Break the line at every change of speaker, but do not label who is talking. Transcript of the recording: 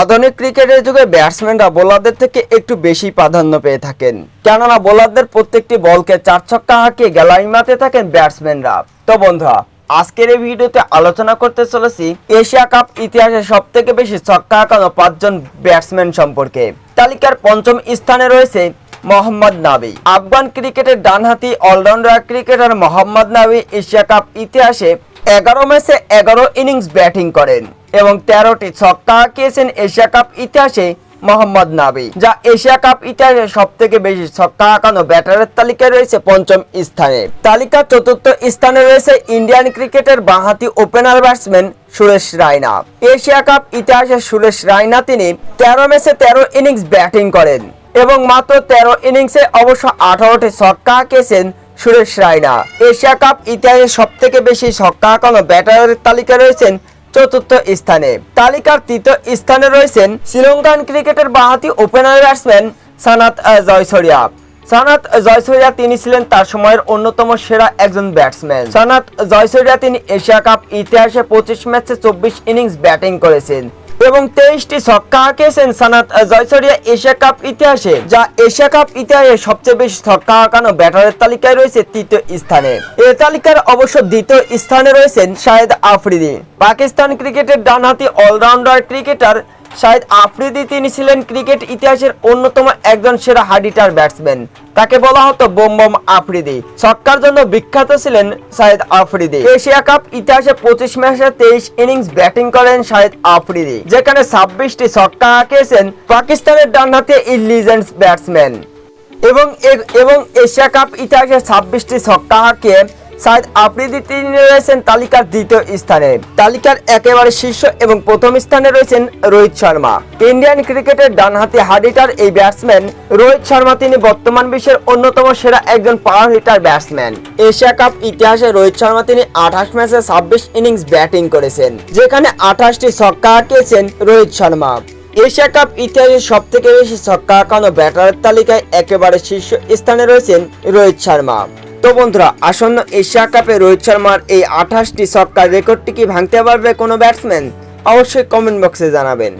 আধুনিক ক্রিকেটের যুগে ব্যাটসম্যানরা বোলারদের থেকে একটু বেশি প্রাধান্য পেয়ে থাকেন। কেননা বোলারদের প্রত্যেকটি বলকে চার ছক্কা হাঁকিয়ে গ্যালারিমাতে থাকেন ব্যাটসম্যানরা। তো বন্ধুরা, আজকের এই ভিডিওতে আলোচনা করতে চলেছি এশিয়া কাপ ইতিহাসে সব থেকে বেশি ছক্কা হাঁকানো পাঁচজন ব্যাটসম্যান সম্পর্কে। তালিকার পঞ্চম স্থানে রয়েছে মোহাম্মদ নাবি। আফগান ক্রিকেটের ডানহাতি অলরাউন্ডার ক্রিকেটার মোহাম্মদ নাবি এশিয়া কাপ ইতিহাসে এগারো ম্যাচে এগারো ইনিংস ব্যাটিং করেন এবং তেরোটি ছক্কা হাঁকিয়েছেন এশিয়া কাপ ইতিহাসে মোহাম্মদ নাবি, যা এশিয়া কাপ ইতিহাসে সব থেকে বেশি ছক্কা হাঁকানো ব্যাটারের তালিকায় রয়েছে পঞ্চম স্থানে। তালিকার চতুর্থ স্থানে রয়েছে ইন্ডিয়ান ক্রিকেটের বাঁহাতি opener batsman Suresh Raina. Asia cup ইতিহাসে সুরেশ রায়না তিনি তেরো ম্যাচে তেরো ইনিংস ব্যাটিং করেন। এবং মাত্র তেরো ইনিংসে অবশ্য আঠারোটি ছক্কা হাঁকিয়েছেন সুরেশ রায়না। এশিয়া কাপ ইতিহাসে সব থেকে বেশি ছক্কা হাঁকানো ব্যাটারের তালিকায় রয়েছেন চতুর্থ স্থানে। তালিকার তৃতীয় স্থানে রয়েছেন শ্রীলঙ্কান ক্রিকেটের বাঁহাতি ওপেনার ব্যাটসম্যান সানাত জয়সরিয়া। সানাত জয়সরিয়া তিনি ছিলেন তার সময়ের অন্যতম সেরা একজন ব্যাটসম্যান। সানাত জয়সরিয়া তিনি এশিয়া কাপ ইতিহাসে পঁচিশ ম্যাচে চব্বিশ ইনিংস ব্যাটিং করেছেন। এবং তেইশটি ছক্কা হাঁকিয়েছেন সানাত জয়সরিয়া এশিয়া কাপ ইতিহাসে, যা এশিয়া কাপ ইতিহাসে সবচেয়ে বেশি ছক্কা হাঁকানো ব্যাটারের তালিকায় রয়েছে তৃতীয় স্থানে। এ তালিকার অবশ্য দ্বিতীয় স্থানে রয়েছেন শাহেদ আফ্রিদি। পাকিস্তান ক্রিকেটের ডানহাতি অলরাউন্ডার ক্রিকেটার শাহেদ আফ্রিদি, তিনি ছিলেন ক্রিকেট ইতিহাসের অন্যতম একজন সেরা হার্ডিটার ব্যাটসম্যান। তাকে বলা হতো বোম বোম আফ্রিদি। ছক্কার জন্য বিখ্যাত ছিলেন শাহেদ আফ্রিদি। এশিয়া কাপ ইতিহাসে পঁচিশ ম্যাচে তেইশ ইনিংস ব্যাটিং করেন শাহেদ আফ্রিদি, যেখানে ছাব্বিশটি ছক্কা হাঁকিয়েছেন পাকিস্তানের ডানহাতে ইলিজেন্স ব্যাটসম্যান। এবং এবং এশিয়া কাপ ইতিহাসে ছাব্বিশটি ছক্কা হাঁকিয়ে সাইদ আফ্রিদি তিনি রয়েছেন, তালিকার দ্বিতীয় স্থানে। তালিকার একেবারে শীর্ষ এবং প্রথম স্থানে রয়েছেন রোহিত শর্মা। ইন্ডিয়ান ক্রিকেটের ডানহাতি হার্ড হিটার এই ব্যাটসম্যান। রোহিত শর্মা তিনি বর্তমান বিশ্বের অন্যতম সেরা একজন power hitter batsman. Asia cup ইতিহাসে রোহিত শর্মা তিনি আঠাশ ম্যাচে ছাব্বিশ ইনিংস ব্যাটিং করেছেন, যেখানে আঠাশটি ছক্কা হাঁকিয়েছেন রোহিত শর্মা। এশিয়া কাপ ইতিহাসে সব থেকে বেশি ছক্কা হাঁকানো ব্যাটারের তালিকায় একেবারে শীর্ষ স্থানে রয়েছেন রোহিত শর্মা। তো বন্ধুরা, আসন্ন এশিয়া কাপে রোহিত শর্মার এই আঠাশটি ছক্কার রেকর্ডটি কি ভাঙতে পারবে কোনো ব্যাটসম্যান অবশ্যই কমেন্ট বক্সে জানাবেন।